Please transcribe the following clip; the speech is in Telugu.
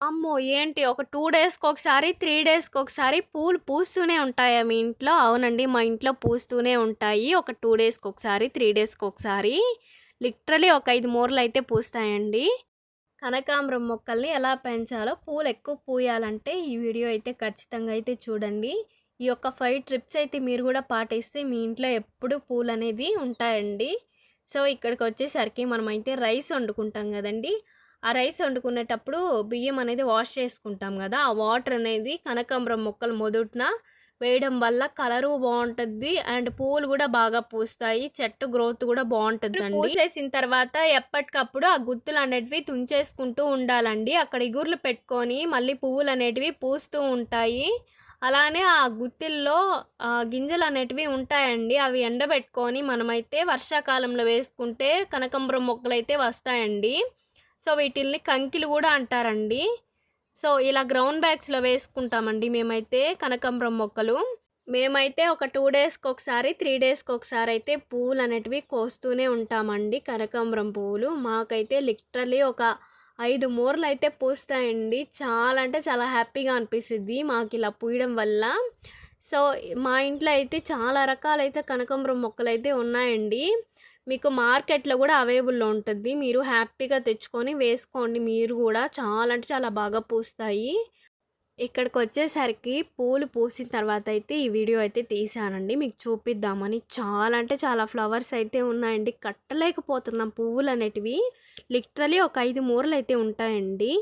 అమ్మో! ఏంటి ఒక టూ డేస్‌కి ఒకసారి, త్రీ డేస్‌కి ఒకసారి పూలు పూస్తూనే ఉంటాయా మీ ఇంట్లో? అవునండి. మా ఇంట్లో పూస్తూనే ఉంటాయి. ఒక టూ డేస్‌కి ఒకసారి, త్రీ డేస్‌కి ఒకసారి. లిటరలీ ఒక ఐదు మూరలు అయితే పూస్తాయండి. కనకాంబరం మొక్కల్ని ఎలా పెంచాలో, పూలు ఎక్కువ పూయాలంటే ఈ వీడియో అయితే ఖచ్చితంగా అయితే చూడండి. ఈ యొక్క ఫైవ్ ట్రిప్స్ అయితే మీరు కూడా పాటిస్తే మీ ఇంట్లో ఎప్పుడు పూలు అనేది ఉంటాయండి. సో, ఇక్కడికి వచ్చేసరికి మనమైతే రైస్ వండుకుంటాం కదండి ఆ రైస్ వండుకునేటప్పుడు బియ్యం అనేది వాష్ చేసుకుంటాం కదా ఆ వాటర్ అనేది కనకాంబరం మొక్కలు మొదట్న వేయడం వల్ల కలరు బాగుంటుంది అండ్ పూలు కూడా బాగా పూస్తాయి. చెట్టు గ్రోత్ కూడా బాగుంటుంది అండి పూసేసిన తర్వాత ఎప్పటికప్పుడు ఆ గుత్తులు అనేటివి తుంచేసుకుంటూ ఉండాలండి. అక్కడ ఇగుర్లు పెట్టుకొని మళ్ళీ పువ్వులు అనేటివి పూస్తూ ఉంటాయి. అలానే ఆ గుత్తిల్లో గింజలు అనేటివి ఉంటాయండి. అవి ఎండబెట్టుకొని మనమైతే వర్షాకాలంలో వేసుకుంటే కనకాంబరం అయితే వస్తాయండి. సో, వీటిల్ని కంకిలు కూడా అంటారండి. సో, ఇలా గ్రౌండ్ బ్యాగ్స్‌లో వేసుకుంటామండి మేమైతే కనకాంబరం మొక్కలు. మేమైతే ఒక టూ డేస్కి ఒకసారి త్రీ డేస్కి ఒకసారి అయితే పువ్వులనేటివి కోస్తూనే ఉంటామండి. కనకాంబరం పువ్వులు. మాకైతే లిటరలీ ఒక ఐదు మూరలు అయితే పూస్తాయండి. చాలా అంటే చాలా హ్యాపీగా అనిపిస్తుంది మాకు ఇలా పూయడం వల్ల. సో, మా ఇంట్లో అయితే చాలా రకాలైతే కనకాంబరం మొక్కలు అయితే ఉన్నాయండి. మీకు మార్కెట్‌లో కూడా అవైలబుల్‌లో ఉంటుంది మీరు హ్యాపీగా తెచ్చుకొని వేసుకోండి మీరు కూడా చాలా అంటే చాలా బాగా పూస్తాయి. ఇక్కడికి వచ్చేసరికి పూలు పూసిన తర్వాత అయితే ఈ వీడియో అయితే తీసానండి మీకు చూపిద్దామని. చాలా అంటే చాలా ఫ్లవర్స్ అయితే ఉన్నాయండి. కట్టలేకపోతున్నాం పువ్వులనేటివి. లిటరలీ ఒక ఐదు మూరలు అయితే ఉంటాయండి.